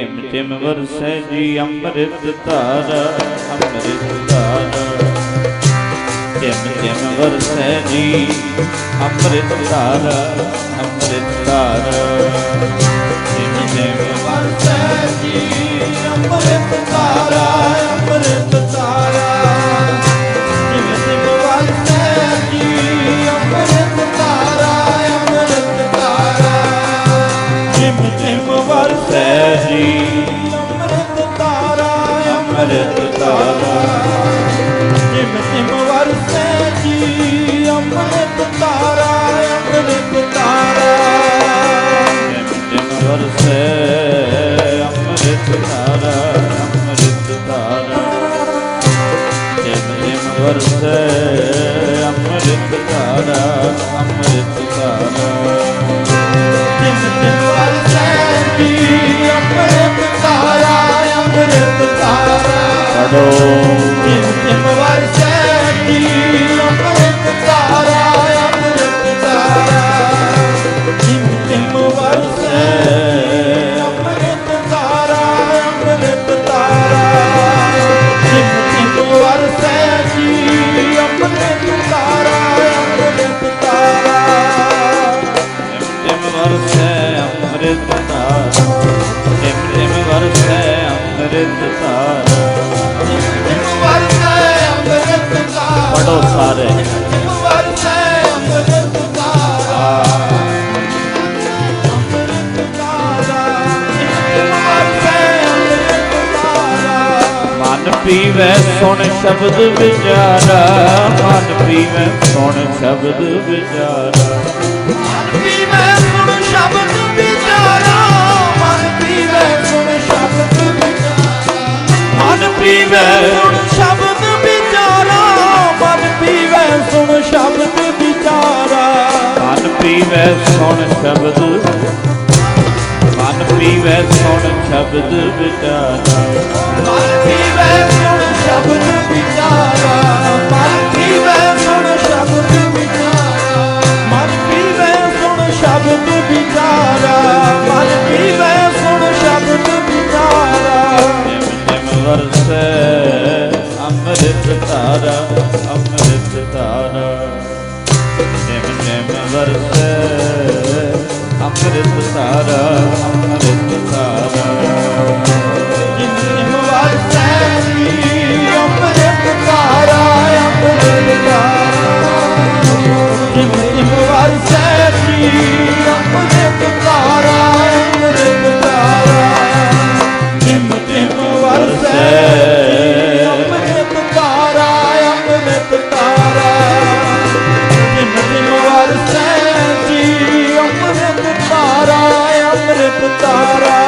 Tim ਟਿਮ ਵਰਸੈ ਜੀ ਅੰਮ੍ਰਿਤ ਧਾਰਾ ਅੰਮ੍ਰਿਤ ਧਾਰਾ। ਟਿਮ ਟਿਮ ਵਰਸੈ ਜੀ ਅੰਮ੍ਰਿਤ ਧਾਰਾ ਅੰਮ੍ਰਿਤ ਧਾਰਾ। ਅੰਮ੍ਰਿਤ ਧਾਰਾ ਜਿਵੇਂ ਸਿਮ ਵਰਸੈ ਜੀ ਅੰਮ੍ਰਿਤ ਧਾਰਾ ਅੰਮ੍ਰਿਤ ਤਾਰਾ ਟਿਮ ਟਿਮ ਵਰਸੈ ਅੰਮ੍ਰਿਤ ਤਾਰਾ ਅੰਮ੍ਰਿਤ ਤਾਰਾ ਟਿਮ ਟਿਮ ਵਰਸੈ ਅੰਮ੍ਰਿਤ ਤਾਰਾ ਅੰਮ੍ਰਿਤ ਤਾਰਾ ਧਾਰਾ ਪੜੋ ਜਿਮ ਜਿਮ ਵਰਸੈ ਅੰਮ੍ਰਿਤ ਤਾਰਾ ਅੰਮ੍ਰਿਤ ਧਾਰਾ ਜਿਮ ਜਿਮ ਵਰਸੈ ਅੰਮ੍ਰਿਤ ਤਾਰਾ ਅੰਮ੍ਰਿਤ ਤਾਰਾ ਜਿਮ ਜਿਮ ਵਰਸੈ ਜੀ ਅੰਮ੍ਰਿਤ ਤਾਰਾ ਅੰਮ੍ਰਿਤ ਧਾਰਾ ਟਿਮ ਟਿਮ ਵਰਸੈ ਅੰਮ੍ਰਿਤ ਧਾਰਾ ਟਿਮ ਟਿਮ ਵਰਸੈ ਅੰਮ੍ਰਿਤ ਧਾਰਾ ਮਨ ਪੀਵੈ ਸੁਣ ਸ਼ਬਦ ਵਿਚਾਰਾ। ਮਨ ਪੀਵੈ ਸੁਣ ਸ਼ਬਦ ਵਿਚਾਰਾ ਮਨ ਪੀਵੇ ਸੁਣ ਸ਼ਬਦ ਵਿਚਾਰਾ। ਮਨ ਪੀਵੇ ਸੁਣ ਸ਼ਬਦ ਵਿਚਾਰਾ ਮਨ ਪੀਵੈ ਸੁਣ ਸ਼ਬਦ ਮਨ ਪੀਵੈ ਸੁਣ ਸ਼ਬਦ ਮਨ ਪੀਵੇ ਸੁਣ ਸ਼ਬਦ ਵਿਚਾਰਾ ਮਨ ਪੀਵੇ ਸੁਣ ਸ਼ਬਦ ਵਿਚਾਰਾ ਮਨ ਪੀਵੇ ਸੁਣ ਸ਼ਬਦ ਵਿਚਾਰਾ ਮਨ ਪੀਵੇ ਸੁਣ ਸ਼ਬਦ ਵਿਚਾਰਾ ਮਨ ਪੀਵੇ ਸੁਣ ਸ਼ਬਦ ਵਿਚਾਰਾ ਨਿਮ ਨਿਮ ਅੰਮ੍ਰਿਤ ਧਾਰਾ ਅੰਮ੍ਰਿਤ ਧਾਰਾ। ਨਿਮ ਨਿਮ ਅੰਮ੍ਰਿਤ cantar